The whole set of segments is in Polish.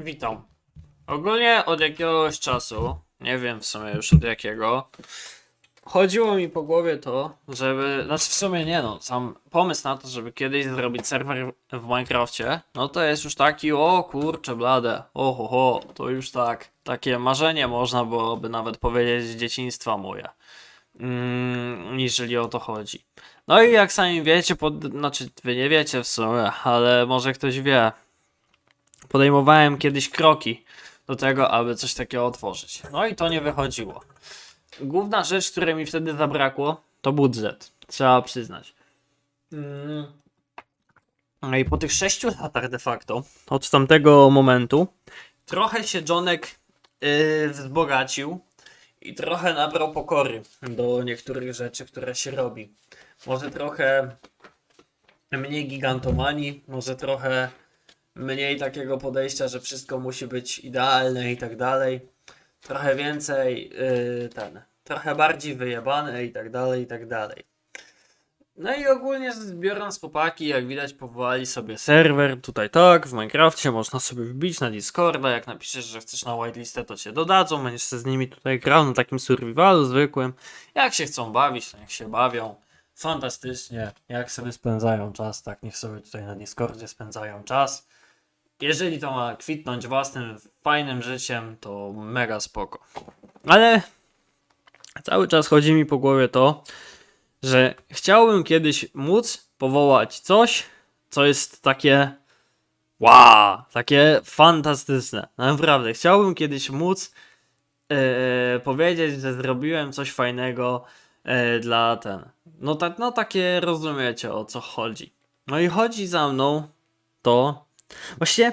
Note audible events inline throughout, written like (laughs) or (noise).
Witam. Ogólnie od jakiegoś czasu, nie wiem w sumie już od jakiego, chodziło mi po głowie to, żeby, znaczy w sumie nie no, sam pomysł na to, żeby kiedyś zrobić serwer w Minecrafcie, no to jest już taki, o kurcze blade, oho, ho, to już tak, takie marzenie można byłoby nawet powiedzieć z dzieciństwa moje, mm, jeżeli o to chodzi. No i jak sami wiecie, pod, znaczy wy nie wiecie w sumie, ale może ktoś wie, podejmowałem kiedyś kroki do tego, aby coś takiego otworzyć. No i to nie wychodziło. Główna rzecz, której mi wtedy zabrakło, to budżet. Trzeba przyznać. No i po tych 6 latach de facto, od tamtego momentu, trochę się Johnek yy, wzbogacił i trochę nabrał pokory do niektórych rzeczy, które się robi. Może trochę mniej gigantomanii, może trochę mniej takiego podejścia, że wszystko musi być idealne i tak dalej. Trochę więcej yy, ten, trochę bardziej wyjebane i tak dalej, i tak dalej. No i ogólnie biorąc chłopaki, jak widać powołali sobie serwer, tutaj tak, w Minecrafcie można sobie wbić na Discorda, jak napiszesz, że chcesz na whitelistę, to cię dodadzą, będziesz się z nimi tutaj grał na takim survivalu zwykłym. Jak się chcą bawić, to niech się bawią. Fantastycznie, jak sobie spędzają czas, tak niech sobie tutaj na Discordzie spędzają czas. Jeżeli to ma kwitnąć własnym, fajnym życiem, to mega spoko. Ale cały czas chodzi mi po głowie to, że chciałbym kiedyś móc powołać coś, co jest takie wow, takie fantastyczne. Naprawdę, chciałbym kiedyś móc e, powiedzieć, że zrobiłem coś fajnego e, dla ten. No, tak, no takie rozumiecie o co chodzi. No i chodzi za mną to, Właściwie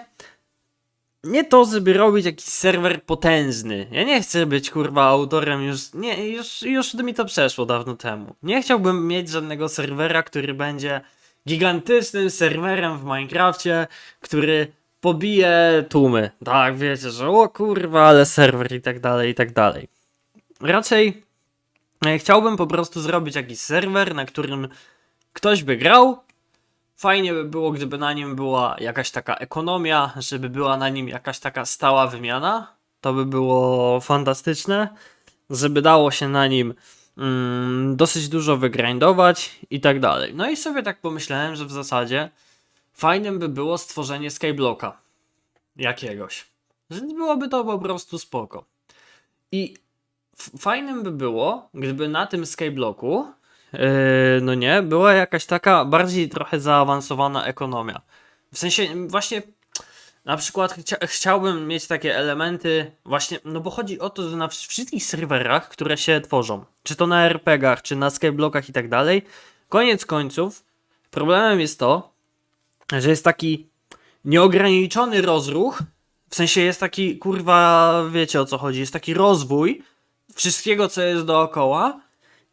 nie to, żeby robić jakiś serwer potężny. Ja nie chcę być kurwa autorem już. Nie, już, już mi to przeszło dawno temu. Nie chciałbym mieć żadnego serwera, który będzie gigantycznym serwerem w Minecrafcie, który pobije tłumy. Tak, wiecie, że o kurwa, ale serwer i tak dalej, i tak dalej. Raczej e, chciałbym po prostu zrobić jakiś serwer, na którym ktoś by grał, Fajnie by było, gdyby na nim była jakaś taka ekonomia, żeby była na nim jakaś taka stała wymiana. To by było fantastyczne. Żeby dało się na nim mm, dosyć dużo wygrindować i tak dalej. No i sobie tak pomyślałem, że w zasadzie fajnym by było stworzenie skyblocka jakiegoś. Że byłoby to po prostu spoko. I fajnym by było, gdyby na tym skyblocku no nie, była jakaś taka bardziej trochę zaawansowana ekonomia. W sensie właśnie na przykład chcia chciałbym mieć takie elementy właśnie, no bo chodzi o to, że na wszystkich serwerach, które się tworzą, czy to na RPGach, czy na skyblockach i tak dalej, koniec końców problemem jest to, że jest taki nieograniczony rozruch, w sensie jest taki, kurwa, wiecie o co chodzi, jest taki rozwój wszystkiego, co jest dookoła,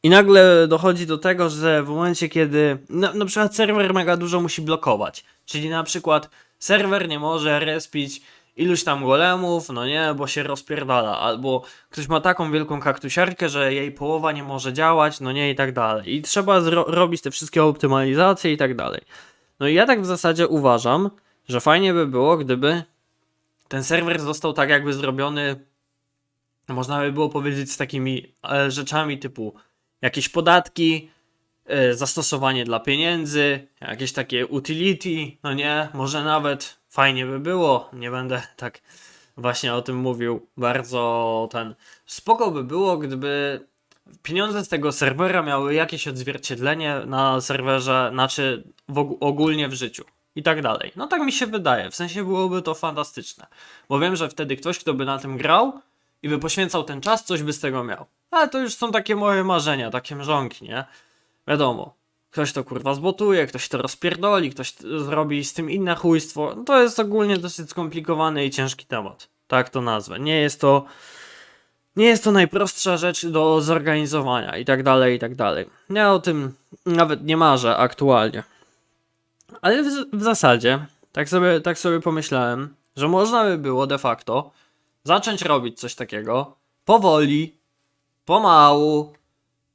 i nagle dochodzi do tego, że w momencie, kiedy na, na przykład serwer mega dużo musi blokować, czyli na przykład serwer nie może respić iluś tam golemów, no nie, bo się rozpierdala, albo ktoś ma taką wielką kaktusiarkę, że jej połowa nie może działać, no nie i tak dalej. I trzeba robić te wszystkie optymalizacje i tak dalej. No i ja tak w zasadzie uważam, że fajnie by było, gdyby ten serwer został tak jakby zrobiony, można by było powiedzieć z takimi e, rzeczami typu jakieś podatki, y, zastosowanie dla pieniędzy, jakieś takie utility, no nie, może nawet fajnie by było, nie będę (laughs) tak właśnie o tym mówił, bardzo ten, spoko by było, gdyby pieniądze z tego serwera miały jakieś odzwierciedlenie na serwerze, znaczy w, ogólnie w życiu i tak dalej. No tak mi się wydaje, w sensie byłoby to fantastyczne, bo wiem, że wtedy ktoś, kto by na tym grał i by poświęcał ten czas, coś by z tego miał. Ale to już są takie moje marzenia, takie mrzonki, nie? Wiadomo, ktoś to kurwa zbotuje, ktoś to rozpierdoli, ktoś zrobi z tym inne chujstwo. No to jest ogólnie dosyć skomplikowany i ciężki temat. Tak to nazwę. Nie jest to. Nie jest to najprostsza rzecz do zorganizowania i tak dalej, i tak dalej. Ja o tym nawet nie marzę aktualnie. Ale w, w zasadzie, tak sobie, tak sobie pomyślałem, że można by było de facto zacząć robić coś takiego powoli, pomału.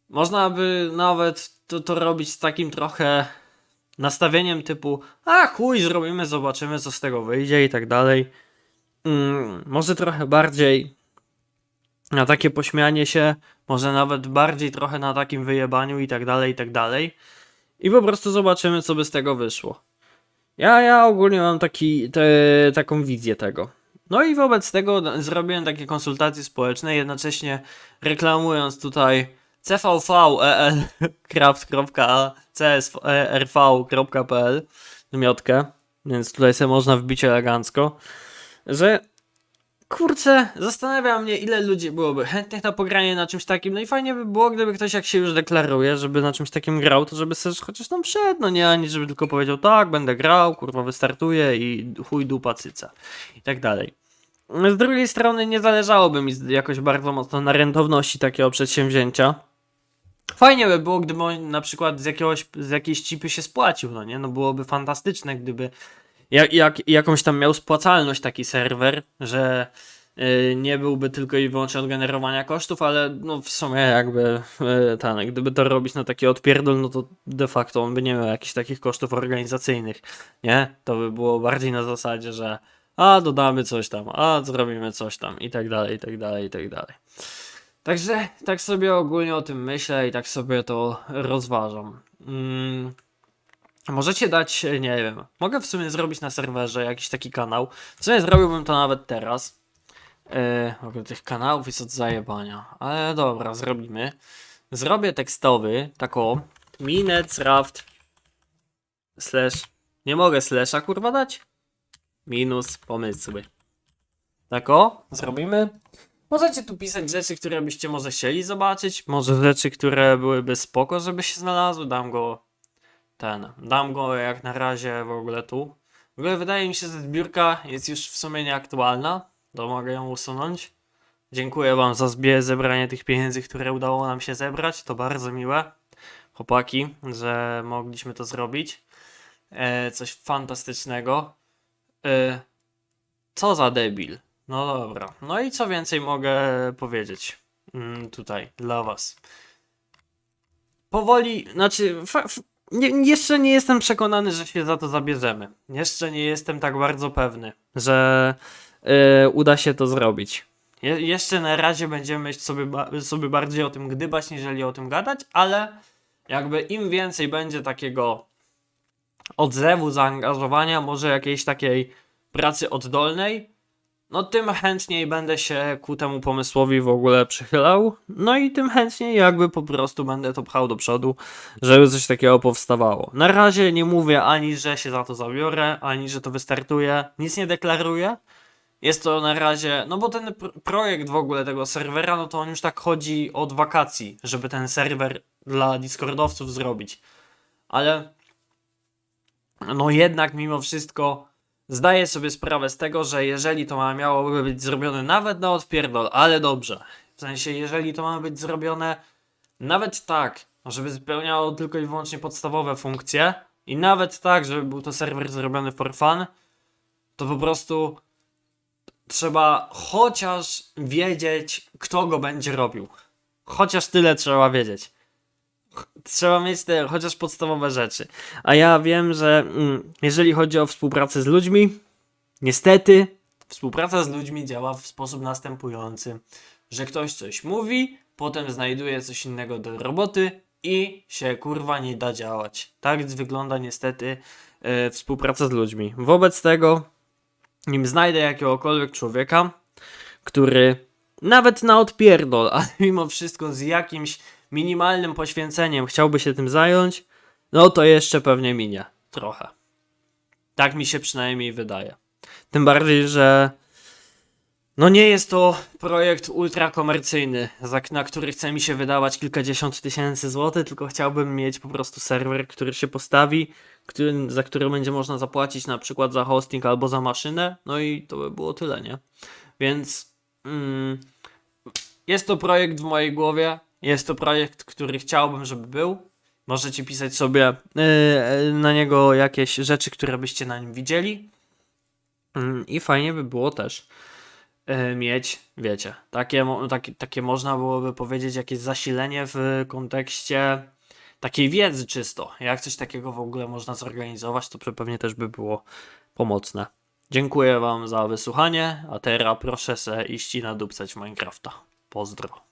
Można by nawet to, to robić z takim trochę nastawieniem typu a chuj, zrobimy, zobaczymy co z tego wyjdzie i tak dalej. mm, może trochę bardziej na takie pośmianie się, może nawet bardziej trochę na takim wyjebaniu i tak dalej, i tak dalej. I po prostu zobaczymy, co by z tego wyszło. Ja, ja ogólnie mam taki, te, taką wizję tego. No i wobec tego zrobiłem takie konsultacje społeczne, jednocześnie reklamując tutaj cvv.csrv.pl miotkę, więc tutaj sobie można wbić elegancko, że kurczę, zastanawia mnie ile ludzi byłoby chętnych na pogranie na czymś takim, no i fajnie by było, gdyby ktoś jak się już deklaruje, żeby na czymś takim grał, to żeby sobie chociaż tam wszedł, no nie, ani żeby tylko powiedział tak, będę grał, kurwa wystartuję i chuj dupa cyca i tak dalej. Z drugiej strony nie zależałoby mi jakoś bardzo mocno na rentowności takiego przedsięwzięcia. Fajnie by było, gdyby on na przykład z, jakiegoś, z jakiejś cipy się spłacił, no nie? No byłoby fantastyczne, gdyby jak, jak, jakąś tam miał spłacalność taki serwer, że y, nie byłby tylko i wyłącznie od generowania kosztów, ale no w sumie jakby ten, gdyby to robić na taki odpierdol, no to de facto on by nie miał jakichś takich kosztów organizacyjnych, nie? To by było bardziej na zasadzie, że a dodamy coś tam, a zrobimy coś tam i tak dalej, i tak dalej, i tak dalej. Także tak sobie ogólnie o tym myślę i tak sobie to rozważam. Mm. Możecie dać, e, nie wiem, mogę w sumie zrobić na serwerze jakiś taki kanał. W sumie zrobiłbym to nawet teraz. Yy, w ogóle tych kanałów jest od zajebania. Ale dobra, zrobimy. Zrobię tekstowy, tako minecraft slash, nie mogę slasha kurwa dać? Minus pomysły. Tako, zrobimy. Możecie tu pisać rzeczy, które byście może chcieli zobaczyć, może rzeczy, które byłyby spoko, żeby się znalazły. Dam go ten. Dam go jak na razie w ogóle tu. W ogóle wydaje mi się, że zbiórka jest już w sumie nieaktualna. To mogę ją usunąć. Dziękuję Wam za zebranie tych pieniędzy, które udało nam się zebrać. To bardzo miłe. Chłopaki, że mogliśmy to zrobić. E, coś fantastycznego. E, co za debil. No dobra. No i co więcej mogę powiedzieć mm, tutaj dla Was. Powoli, znaczy, nie, jeszcze nie jestem przekonany, że się za to zabierzemy. Jeszcze nie jestem tak bardzo pewny, że y, uda się to zrobić. Je, jeszcze na razie będziemy sobie, sobie bardziej o tym gdybać, niżeli o tym gadać, ale jakby im więcej będzie takiego odzewu, zaangażowania, może jakiejś takiej pracy oddolnej, no tym chętniej będę się ku temu pomysłowi w ogóle przychylał. No i tym chętniej jakby po prostu będę to pchał do przodu, żeby coś takiego powstawało. Na razie nie mówię ani, że się za to zabiorę, ani, że to wystartuje. Nic nie deklaruję. Jest to na razie, no bo ten pr- projekt w ogóle tego serwera, no to on już tak chodzi od wakacji, żeby ten serwer dla Discordowców zrobić. Ale no jednak mimo wszystko zdaję sobie sprawę z tego, że jeżeli to ma miałoby być zrobione nawet na odpierdol, ale dobrze. W sensie, jeżeli to ma być zrobione nawet tak, żeby spełniało tylko i wyłącznie podstawowe funkcje i nawet tak, żeby był to serwer zrobiony for fun, to po prostu trzeba chociaż wiedzieć, kto go będzie robił. Chociaż tyle trzeba wiedzieć. Trzeba mieć te chociaż podstawowe rzeczy. A ja wiem, że mm, jeżeli chodzi o współpracę z ludźmi, niestety współpraca z ludźmi działa w sposób następujący, że ktoś coś mówi, potem znajduje coś innego do roboty i się kurwa nie da działać. Tak wygląda niestety e, współpraca z ludźmi. Wobec tego, nim znajdę jakiegokolwiek człowieka, który nawet na odpierdol, (laughs) ale mimo wszystko z jakimś minimalnym poświęceniem chciałby się tym zająć, no to jeszcze pewnie minie. Trochę. Tak mi się przynajmniej wydaje. Tym bardziej, że no nie jest to projekt ultra komercyjny, za- na który chce mi się wydawać kilkadziesiąt tysięcy złotych, tylko chciałbym mieć po prostu serwer, który się postawi, który, za który będzie można zapłacić na przykład za hosting albo za maszynę, no i to by było tyle, nie? Więc mm, jest to projekt w mojej głowie, jest to projekt, który chciałbym, żeby był. Możecie pisać sobie yy, na niego jakieś rzeczy, które byście na nim widzieli. Mm, I fajnie by było też yy, mieć, wiecie, takie, takie, takie można byłoby powiedzieć, jakieś zasilenie w kontekście takiej wiedzy czysto. Jak coś takiego w ogóle można zorganizować, to pewnie też by było pomocne. Dziękuję wam za wysłuchanie, a teraz proszę se iść i nadupcać Minecrafta. Pozdro.